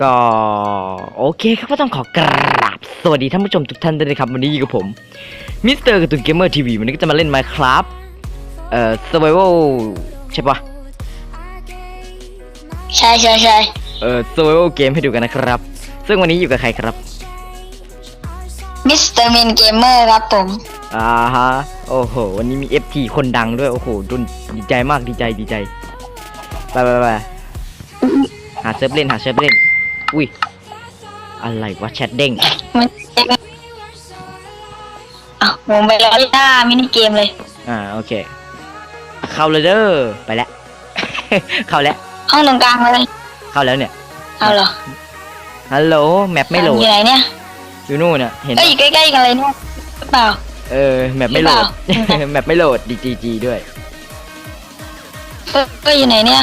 ก็โอเคครับก็ต้องขอกราบสวัสดีท่านผู้ชมทุกท่านด้วยนะครับ วันนี้อยู่กับผมมิสเตอร์การ์ตูนเกมเมอร์ทีวีวันนี้ก็จะมาเล่น Minecraft เอ่อ Survival ใช่ปะใช่ใช่ใช่เอ่อ Survival เกมให้ดูกันนะครับ ซึ่งวันนี้อยู่กับใครครับมิสเตอร์มินเกมเมอร์ครับผมอ่าฮะโอ้โห วันนี้มี FT คนดังด้วย โอ้โหดุนดีใจมากดีใจดีใจไปไปไปหาเซิร์ฟเล่นหาเซิร์ฟเล่น อุ้ย อะไรวะแชทเด้งมันอะผมไปรอหน้ามินิเกมเลย อ่าโอเค เข้าเลยเด้อไปแล้ว เข้าแล้ว ห้องตรงกลางเลย เข้าแล้วเนี่ย เอาเหรอฮัลโหลแมปไม่โหลดอยู่ไหนเนี่ยอยู่นู่นน่ะเห็นเอ้ยปะอยู่ใกล้ๆกันเลยเนี่ยหรือเปล่า เออแมปไม่โหลดหรือเปล่าแมปไม่โหลดดีจีจีด้วยเอ้ยเอ้ยอยู่ไหนเนี่ย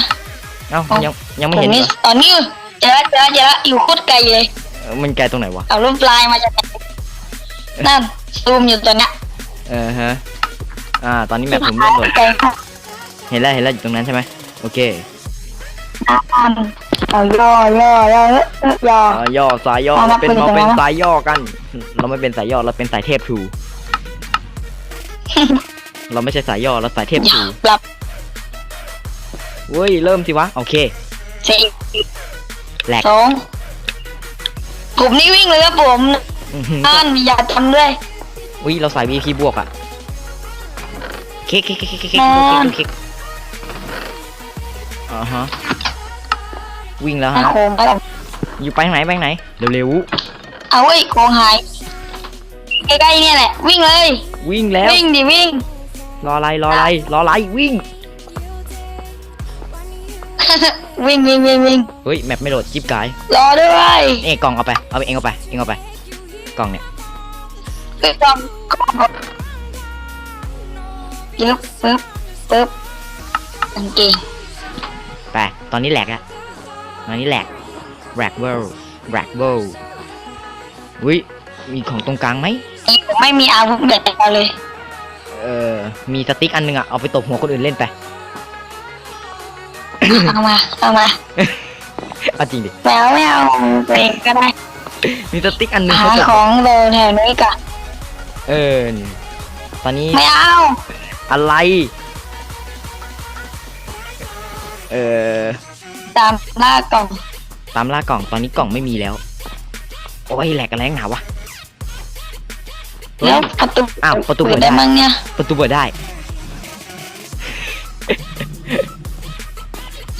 เอ้าอ๋อยังยังไม่ผมเห็นนี่เหรอตอนนี้ เจอแล้วเจอแล้วเจอแล้วอยู่โคตรไกลเลย เออมันไกลตรงไหนวะ เอารูปปลายมาจากไหนนั่นซูมอยู่ตัวเนี้ยเออฮะ อ่า ตอนนี้แมปผมไม่โหลดไกลมากเห็นแล้วเห็นแล้วอยู่ตรงนั้นใช่ไหมโอเคนั่นเอาย่อย่อย่อย่อย่อ อ่าย่อสายย่อเอามาเราเป็นคุยกันเราเป็นนะ สายย่อกัน เราไม่เป็นสายย่อเราเป็นสายเทพทูเราไม่ใช่สายย่อเราสายเทพอย่าทูปรับเว้ยเริ่มสิวะโอเคสี่ แหลกสองผมนี่วิ่งเลยครับผมอื้อหือนั่นอย่าทำด้วย อุ้ยเราใส่ VP บวกอะเค้กเค้กเค้กเค้กเค้กเค้กแม่เค้กอ่าฮะวิ่งแล้วอะฮะ โคงแล้วอยู่ไปทางไหนไปทางไหน เร็วเอาเว้ยโคงหาย ใกล้ๆเนี่ยแหละ วิ่งเลย ๆวิ่งแล้ว วิ่งดิวิ่ง รออะไรรออะไรรออะไรวิ่ง วิ่งวิ่งวิ่งวิ่งเฮ้ยแมปไม่โหลดจิ๊บกายรอด้วยเอ้ยกล่องเอาไปเอาไปเองเอาไปเองเอาไป กล่องเนี่ยปึ๊บปึ๊บปึ๊บปึ๊บปึ๊บกางเกงไปตอนนี้แหลกอะตอนนี้แหลกแหลกเวิลด์แหลกเวิลด์อุ้ยมีของตรงกลางไหมนี่ผมไม่มีอาวุธเด็ดเอาเลย เออมีสติ๊กอันหนึงอะเอาไปตบหัวคนอื่นเล่นไป เอามาเอามาเอาจริงดิ แมวไม่เอาตัวเองก็ได้มีสติ๊กอันหนึงหาเขาจะของโดนแถวนี้ก่อนเออ ตอนนี้ไม่เอาอะไร เออ ตามล่ากล่องตามล่ากล่องตอนนี้กล่องไม่มีแล้ว โอ้ยแหลกกันแรงหนาวะเฮ้ยแล้วประตูอ้าวประตูเปิเปิดดได้ได้ มั้งเนี่ยประตูเปิดได้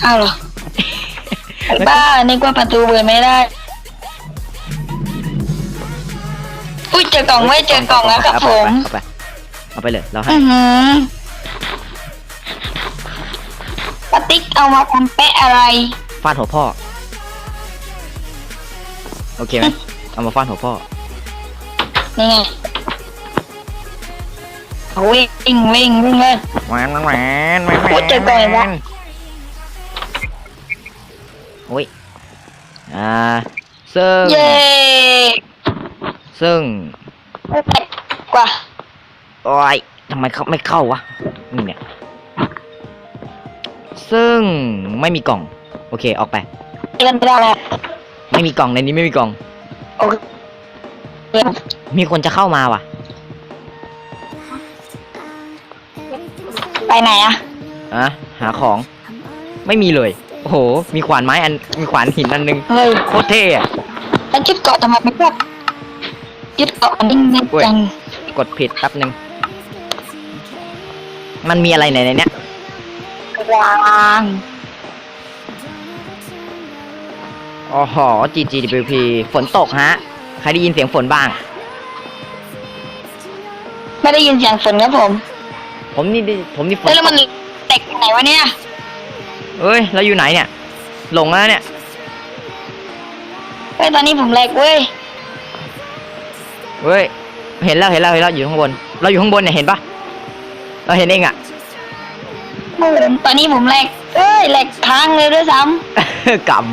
อาเหรอไอ้บ้านึกว่าประตูเปิดไม่ได้ อุ้ยเจอกล่องไว้เจอกล่องแล้วครับเอาผไปมเอาไปเอาไปเลยเราให้ อือหือปาติ๊กเอามาทำแปะอะไร ฟาดหัวพ่อ โอเคไหมเอามาฟาดหัวพ่อ นี่ไงเอาวิ่งวิ่งวิ่งเลย แหวนแหวนแหวนแหวนโอ้ยเจอก่อนอีกแล้วโอ่า ซึ่ง เย้ซึ่ง ไม่แปลกกว่า โอ้ยทำไมเขาไม่เข้าวะนี่เนี่ย ซึ่งไม่มีกล่อง โอเค ออกไป เล่นไม่ได้แล้วไม่มีกล่องในนี้ไม่มีกล่อง โอเคมีคนจะเข้ามาว่ะ ไปไหนอะอะหาของ ไม่มีเลย โอ้โห มีขวานไม้อัน มีขวานหินอันหนึง เฮ้ยโคตรเท่อะ แล้วยึดเกาะทำไมไม่พวกยึดเกาะอันนี้แน่นจังกดผิดแป๊บหนึ่ง มันมีอะไรในในเนี้ย วางอ๋อหอ GGWP ฝนตกฮะ ใครได้ยินเสียงฝนบ้าง ไม่ได้ยินเสียงฝนครับผมผมนี่ได้ผมนี่ฝนเฮ้ยแล้วมันแตกไหนวะเนี่ย เอ้ยเราอยู่ไหนเนี่ย หลงแล้วเนี่ย เฮ้ยตอนนี้ผมแหลกเว้ยเฮ้ย เห็นแล้วเห็นแล้วเห็นแล้วอยู่ข้างบน เราอยู่ข้างบนเนี่ยเห็นปะเราเห็นเองอะตอนนี้ผมแหลกเอ้ยแหลกทางเลยด้วยซ้กำ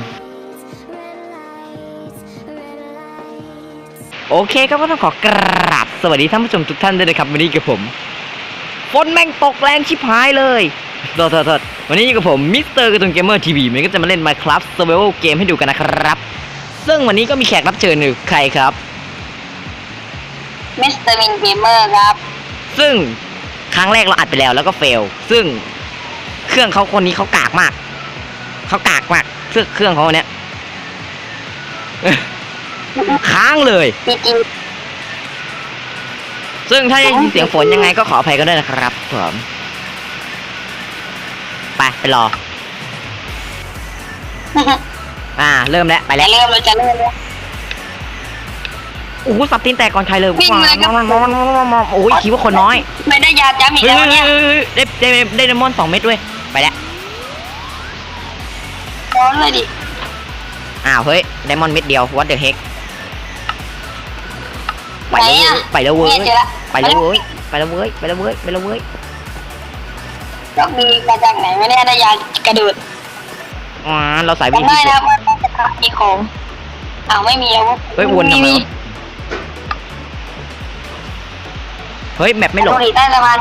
โอเคครับก็ต้องขอกราบสวัสดีท่านผู้ชมทุกท่านด้วยนะครับวันนี้กับผม ฝนแม่งตกแรงชิบหายเลย โทษโทษโทษวันนี้อยู่กับผมมิสเตอร์การ์ตูนเกมเมอร์ทีวีมันก็จะมาเล่น Minecraft Survival เกมให้ดูกันนะครับ ซึ่งวันนี้ก็มีแขกรับเชิญอยู่ใครครับ มิสเตอร์มินเกมเมอร์ครับ ซึ่งครั้งแรกเราอัดไปแล้วแล้วก็เฟล ซึ่งเครื่องเขาคนนี้เขากากมาก เขากากมากเครื่องเครื่องเขาเนี้ยค้างเลย จริงซึ่งถ้าได้ยินเสียงฝนยังไงก็ขออภัยกันด้วยนะครับผม ไปไปรอๆอ่า เริ่มแล้วไปจะแล้วเริ่มเราจะเริ่มแล้วโอ้โหสับตีนแตกก่อนใครเลยวิ่งเลยครับโอ้ยคิดว่าคนน้อย ไม่ได้ยาจ้ำอีกเฮ้ยแล้วเนี่ยได้ได้ได้ไดมอนด์สองเม็ดด้วยไปแล้วร้อนเลยดิอ้าวเฮ้ยไดมอนด์เม็ดเดียว what the heck ไปไหนแล้วอะไปแล้วเว้ยเนี่ยเจอละไปแล้วเว้ยไปแล้วเว้ยไปแล้วเว้ยไปแล้วเว้ย โชคดีมาจากไหนไม่ได้ได้ยากระโดดอ๋อเราสายวิ่งจำได้นะว่าจะมีของอ้าวไม่มีแล้วเฮ้ยวนทำไมมีวะเฮ้ยแมปไม่โหลตรดงนี้ใต้สะพาน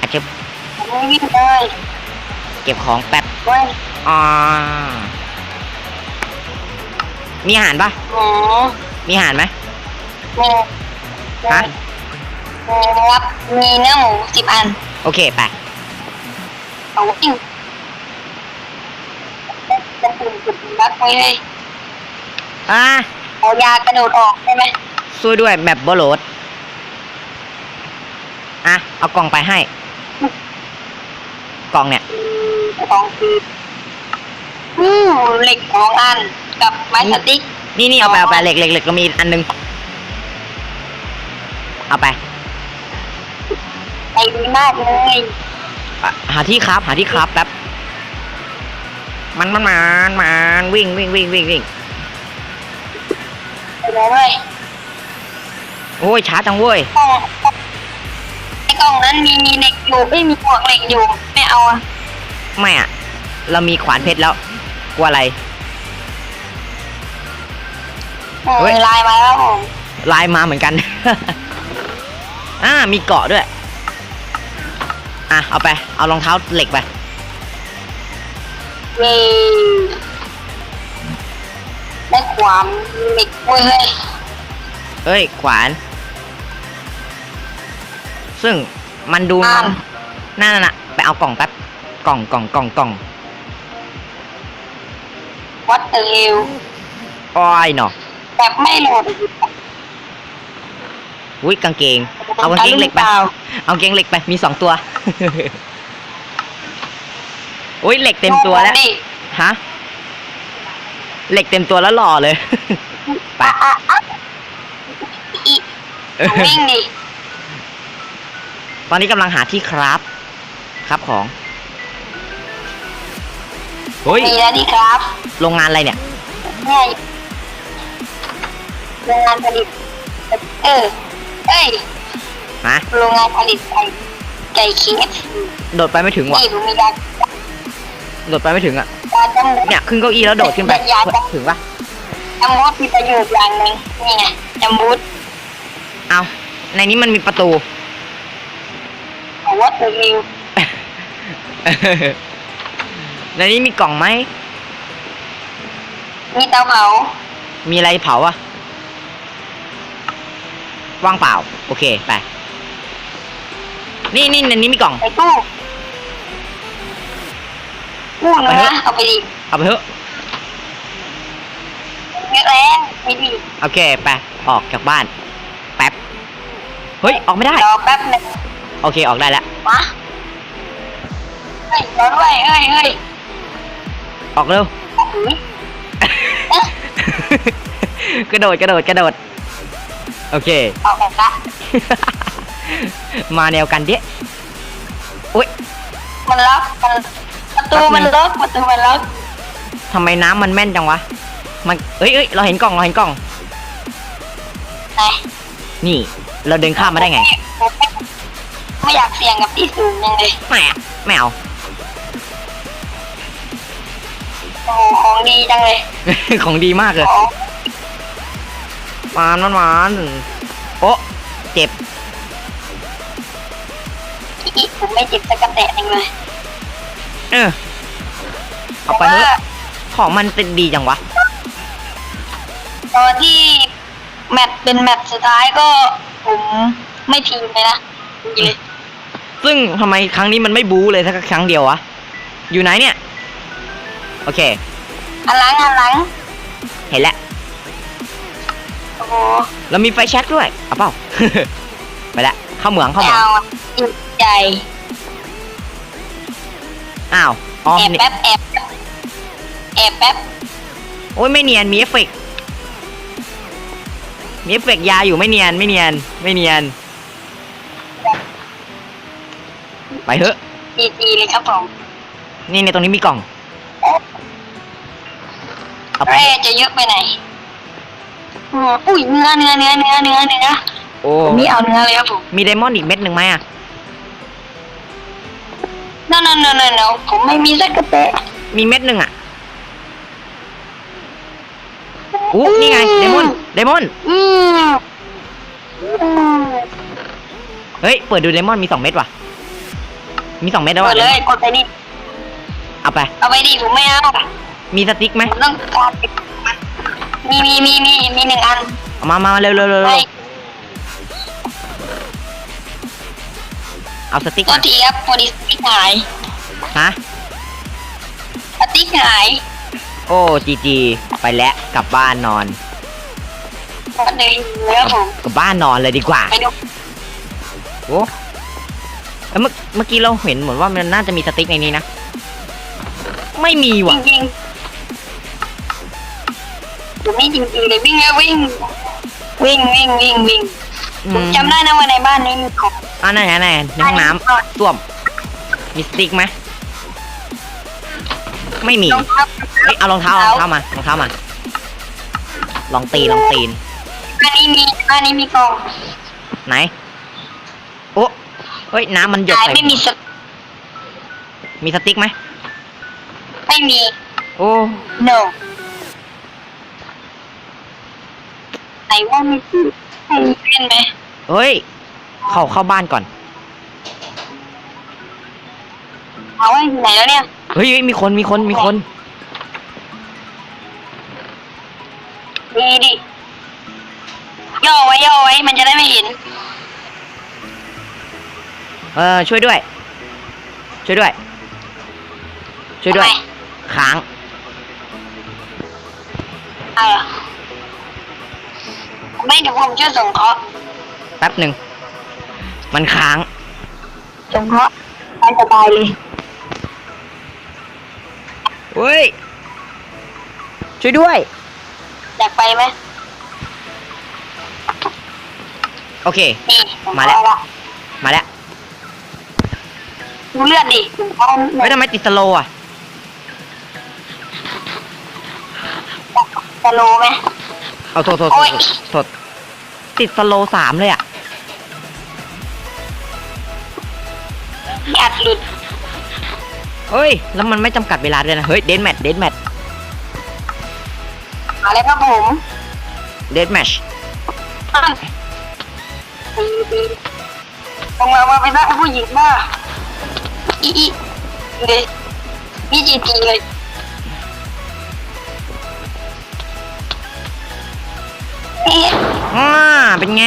อาจจะไม่วิ่งเลยเก็บของแป๊บเว้ยอ่ามีอาหารปะหมูมีอาหารไหมมีฮะ มีครับ มีเนื้อหมูสิบอันโอเคไปเอาวิ่งจะตื่นจุดรักไว้เลยอ่าเอายากระโดดออกได้ไหมช่วยด้วยแมปบอโหลดอะเอากล่องไปให้ กล่องเนี่ยของคืออู้เหล็กสองอันกับไม้สติ๊กนี่นี่เอาไปเอาไปเหล็กเหล็กเหล็กก็มีอันนึง เอาไป ใจดีมากเลยอะหาที่ครับ หาที่ครับแป๊บ มันมันมันมันวิ่งวิ่งวิ่งวิ่งวิ่ง ไปเลยเว้ยโอ้ยช้าจังเว้ยกล่องไอ้กล่องนั้นมีเหล็กอยู่ไม่มีหมวกเหล็กอยู่ ไม่เอาอะไม่อะเรามีขวานเพชรแล้ว กลัวอะไรเออเฮ้ยไลน์มาแล้วผม ลายมาเหมือนกัน อ่ามีเกาะด้วย อะเอาไป เอารองเท้าเหล็กไปเย้ได้ความเหล็กเว้ยเฮ้ยเอ้ย ขวาน ซึ่งมันดูอ่านนั่นน่ะ ไปเอากล่องแป๊บ กล่องกล่องกล่องกล่องวัดเตอร์เฮลอ้อยหนอแบบไม่โหลด อุ้ยกางเกง เอากางเกงเหล็กไป เอากางเกงเหล็กไป มีสองตัว อุ้ยเหล็กเต็มตัวแล้วดิฮะ เหล็กเต็มตัวแล้วหล่อเลย ไปอะอะอะอีวิ่งดิตอนนี้กำลังหาที่ครับ ครับของเฮ้ยมีแล้วดิครับ โรงงานอะไรเนี่ยเนี่ยโรงงานผลิต เออ เอ้ยฮะโรงงานผลิตไก่ไก่เคฟโดดไปไม่ถึงว่ะนี่ผมมียาโดดไปไม่ถึงอะยาจำมูดเนี่ยขึ้นเก้าอี้แล้วโดดขึ้นไปอยากจะถึงปะจำมูดมีประโยชน์อย่างหนึ่งนี่ไงจำมูดเอาในนี้มันมีประตูของวัดเตอร์ฮิลในนี้มีกล่องไหมมีเตาเผา มีอะไรเผาอะ ว่างเปล่า โอเคไป นี่นี่ในนี้มีกล่องในตู้ตู้เนื้อเอาไปดิเอาไปเถอะเยอะแล้วไปดิโอเคไปออกจากบ้าน แป๊บ เฮ้ย ออกไม่ได้ รอแป๊บหนึงโอเคออกได้แล้วมาเฮ้ยรอด้วยเฮ้ยเฮ้ยออกเร็วอุ๊ยเอ๊ะกระโดดกระโดดกระโดด โอเค ออกแบบละมาแนวกันเดี้ยอุ้ยมันล็อกมันประตูมันล็อกประตูมันล็อกทำไมน้ำมันแม่นจังวะ มันเอ้ยเอ้ยเราเห็นกล่องเราเห็นกล่อง ไหนนี่ เราเดินข้ามมาได้ไงผมไม่ไม่อยากเสี่ยงกับที่สูงยังเลยไม่อะไม่เอา โอ้โหของดีจังเลย ของดีมากเลย ของ หวานหวานหวานโอะเจ็บอีผมไม่เจ็บตะกะแตะเองเลยเออเอาไปเถอะของมันเป็นดีจังวะ ตอนที่แมตช์เป็นแมตช์สุดท้ายก็ผมไม่ทีมเลยนะดีเลยซึ่งทำไมครั้งนี้มันไม่บู๊เลยสักครั้งเดียววะ อยู่ไหนเนี่ย โอเคอันหลังอันหลัง เรามีไฟแช็กด้วยเอาเปล่า ไปละเข้าเหมืองเข้าไม่เหมืองเอาอะจิตใจอ้าวอ๋อแอบนี่แป๊บแอบแป๊บแอบแป๊บโอ้ยไม่เนียนมีเอฟเฟกต์มีเอฟเฟกต์ยาอยู่ไม่เนียนไม่เนียนไม่เนียน ไปเถอะดีดีเลยครับผมนี่ในตรงนี้มีกล่องเอาไป แร่จะเยอะไปไหน อืมอุ้ยเนื้อเนื้อเนื้อเนื้อเนื้อเนื้อโอ้ผมนี่เอาเนื้อเลยครับผมมีไดมอนด์อีกเม็ดหนึ่งไหมอะนั่นนั่นนั่นนั่นผมไม่มีสักกระแตะมีเม็ดหนึ่งอะอู้นี่ไงไดมอนด์ไดมอนด์อืมอืมเฮ้ยเปิดดูไดมอนด์มีสองเม็ดว่ะ มีสองเม็ดแล้วกว่ะดเลยกดไปดิเอาไป เอาไปดิผมไม่เอามีสติ๊กไหมผมต้องการ มีมีมีมีมีหนึ่งอันเอามามามาเร็วเร็วเร็วเร็ให้วเอาสติ๊กตัวมาทีครับพอดีสติ๊กหายฮะ สติ๊กหายโอ้จีจีไปแล้วกลับบ้านนอน ก็เลยแล้วผมกลับบ้านนอนเลยดีกว่า ไปดูโอ้เอ้ยเมื่อเมื่อกี้เราเห็นเหมือนว่ามันน่าจะมีสติ๊กในนี้นะ ไม่มีจว่ะ ริงๆ ผมไม่จริงๆเลยวิ่งแล้ววิ่ง วิ่งวิ่งวิ่งวิ่งอืผมมจำได้นะว่าในบ้านนี้มีของอ่านั่นไงนั่นไงในห้องน้ำส้วมมีสติ๊กไหมไม่มีรองเท้าเอ้ยเอารองเท้ารองเท้ามารองเท้ามาลองตีนลองตีน บ้านนี้มีบ้านนี้มีกล่องไหนโอ้เฮ้ยน้ำมันหยดขายใส่ไม่มีสตมีสติ๊กไหมไม่มี โอ้ no ไห นว่ามีให้เล่นไหมเฮ้ย เข้าเข้าบ้านก่อน เอาไว้อยู่ไหนแล้วเนี่ย เฮ้ยเฮ้ยมีคนมีคนมีคน ดีดิย่อไว้ย่อไว้มันจะได้ไม่เห็น เออช่วยด้วย ช่วยด้วย ช่วยด้วย ทำไม ค้าง เอาเหรอ ไม่เดี๋ยวผมช่วยส่งเคราะห์แป๊บหนึ่ง มันค้าง ส่งเคราะห์ไปสบายเลย เฮ้ย ช่วยด้วย อยากไปไหมโอเค นี่ผมาแล้ว เอละมาแล้วดูเลือดดิผมเอาเฮ้ยทำไมติดสโลว์อะสโลว์ไหม เอาโทษโทษโอ๊ยโทษติดสโลว์สามเลยอะอัดหลุด เฮ้ย แล้วมันไม่จำกัดเวลาด้วยนะ เฮ้ย เดนแมท เดนแมท มาแล้วครับผม เดนแมชตีตีลงมาว่าไปนะผู้หญิงบ้าอีอีเลยนี่จีจีเลย อ๊ะอ่าเป็นไง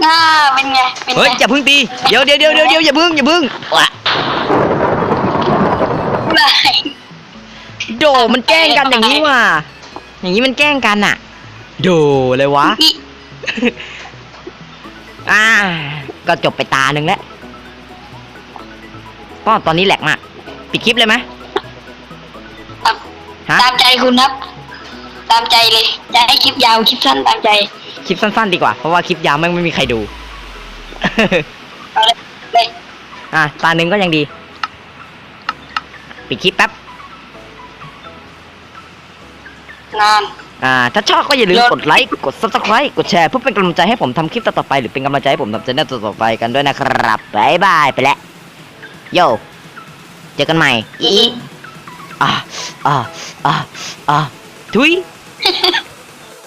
หน้าเป็นไง เป็นไงเฮ้ยอย่าพึ่งตีเดี๋ยวเดี๋ยวเดี๋ยวเดี๋ยวเดี๋ยวอย่าพึ่งอย่าพึ่งวะไหนโดมันแกล้งกันอย่างนี้ว่ะอย่างนี้มันแกล้งกันอะ โดเลยวะอีอ่า ก็จบไปตาหนึ่งแล้วก็ตอนนี้แหลกมาก ปิดคลิปเลยไหมตามฮะ ตามใจคุณครับตามใจเลยจะให้คลิปยาวคลิปสั้นตามใจ คลิปสั้น ๆ ดีกว่า เพราะว่าคลิปยาวแม่งไม่มีใครดู เอาเลยเลยอะตาหนึ่งก็ยังดี ปิดคลิปแป๊บ นาน อ่า ถ้าชอบก็อย่าลืมแล้วกดไลค์ กด subscribe กดแชร์เพื่อเป็นกำลังใจให้ผมทำคลิปต่อๆไป หรือเป็นกำลังใจให้ผมทำชแนลต่อๆไปกันด้วยนะครับบายบายไปแล้ว โยเจอกันใหม่ อี อะอะอะอะทุย Ha ha ha!